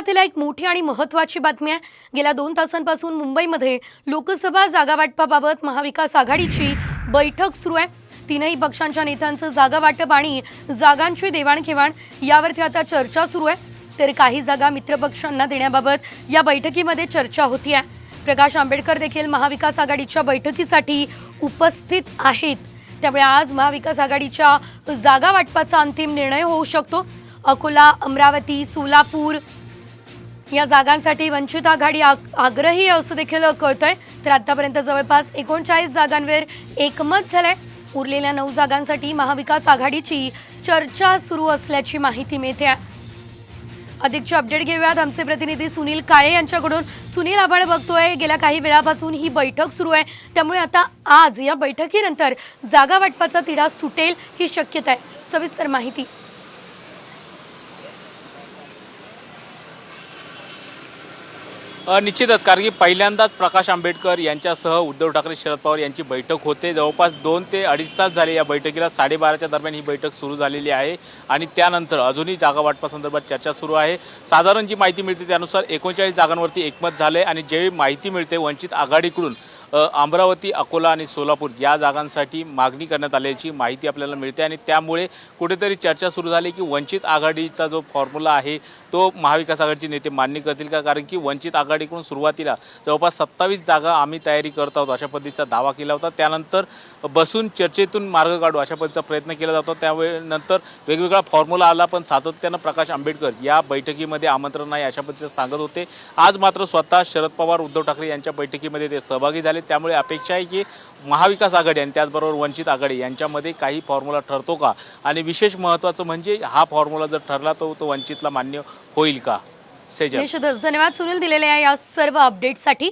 सुरुवातीला एक मोठी आणि महत्त्वाची बातमी आहे. गेल्या दोन तासांपासून मुंबईमध्ये लोकसभा जागावाटपाबाबत महाविकास आघाडीची बैठक सुरू आहे. तीनही पक्षांच्या नेत्यांचं जागा वाटप आणि जागांची देवाणघेवाण यावरती आता चर्चा सुरू आहे. तर काही जागा मित्रपक्षांना देण्याबाबत या बैठकीमध्ये चर्चा होती आहे. प्रकाश आंबेडकर देखील महाविकास आघाडीच्या बैठकीसाठी उपस्थित आहेत. त्यामुळे आज महाविकास आघाडीच्या जागा वाटपाचा अंतिम निर्णय होऊ शकतो. अकोला अमरावती सोलापूर या जागांसाठी वंचित आघाडी आग- आग्रही आहे असं देखील कळतंय. तर आतापर्यंत जवळपास एकोणचाळीस जागांवर एकमत झालंय. उरलेल्या नऊ जागांसाठी महाविकास आघाडीची चर्चा सुरू असल्याची माहिती मिळते आहे. अधिकचे अपडेट घेऊयात. आमचे प्रतिनिधी सुनील काळे यांच्याकडून. सुनील आपण बघतोय गेल्या काही वेळापासून ही बैठक सुरू आहे. त्यामुळे आता आज या बैठकीनंतर जागा वाटपाचा तिढा सुटेल ही शक्यता आहे. सविस्तर माहिती निश्चितच कारण की पहिल्यांदाच प्रकाश आंबेडकर यांच्यासह उद्धव ठाकरे शरद पवार यांची बैठक होते. जवळपास दोन ते अडीच तास झाले या बैठकीला. साडेबाराच्या दरम्यान ही बैठक सुरू झालेली आहे आणि त्यानंतर अजूनही जागा वाटपासंदर्भात चर्चा सुरू आहे. साधारण जी माहिती मिळते त्यानुसार एकोणचाळीस जागांवरती एकमत झाले आणि जे माहिती मिळते वंचित आघाडीकडून अमरावती अकोला आणि सोलापूर या जागांसाठी मागणी करण्यात आल्याची माहिती आपल्याला मिळते आणि त्यामुळे कुठेतरी चर्चा सुरू झाली की वंचित आघाडीचा जो फॉर्म्युला आहे तो महाविकास आघाडीचे नेते मान्य करतील का? कारण की वंचित आघाडीकडून सुरुवातीला जवळपास सत्तावीस जागा आम्ही तयारी करत आहोत अशा पद्धतीचा दावा केला होता. त्यानंतर बसून चर्चेतून मार्ग काढू अशा पद्धतीचा प्रयत्न केला जातो. त्यावेळेनंतर वेगवेगळा फॉर्म्युला आला पण सातत्यानं प्रकाश आंबेडकर या बैठकीमध्ये आमंत्रण नाही अशा पद्धतीचं सांगत होते. आज मात्र स्वतः शरद पवार उद्धव ठाकरे यांच्या बैठकीमध्ये ते सहभागी झाले. त्यामुळे अपेक्षा आहे की महाविकास आघाडी आणि त्याचबरोबर वंचित आघाडी यांच्यामध्ये काही फॉर्म्युला ठरतो का? आणि विशेष महत्त्वाचं म्हणजे हा फॉर्म्युला जर ठरला तर तो वंचितला मान्य होईल का? सेजल. निश्चितच धन्यवाद सुनील दिलेल्या या सर्व अपडेटसाठी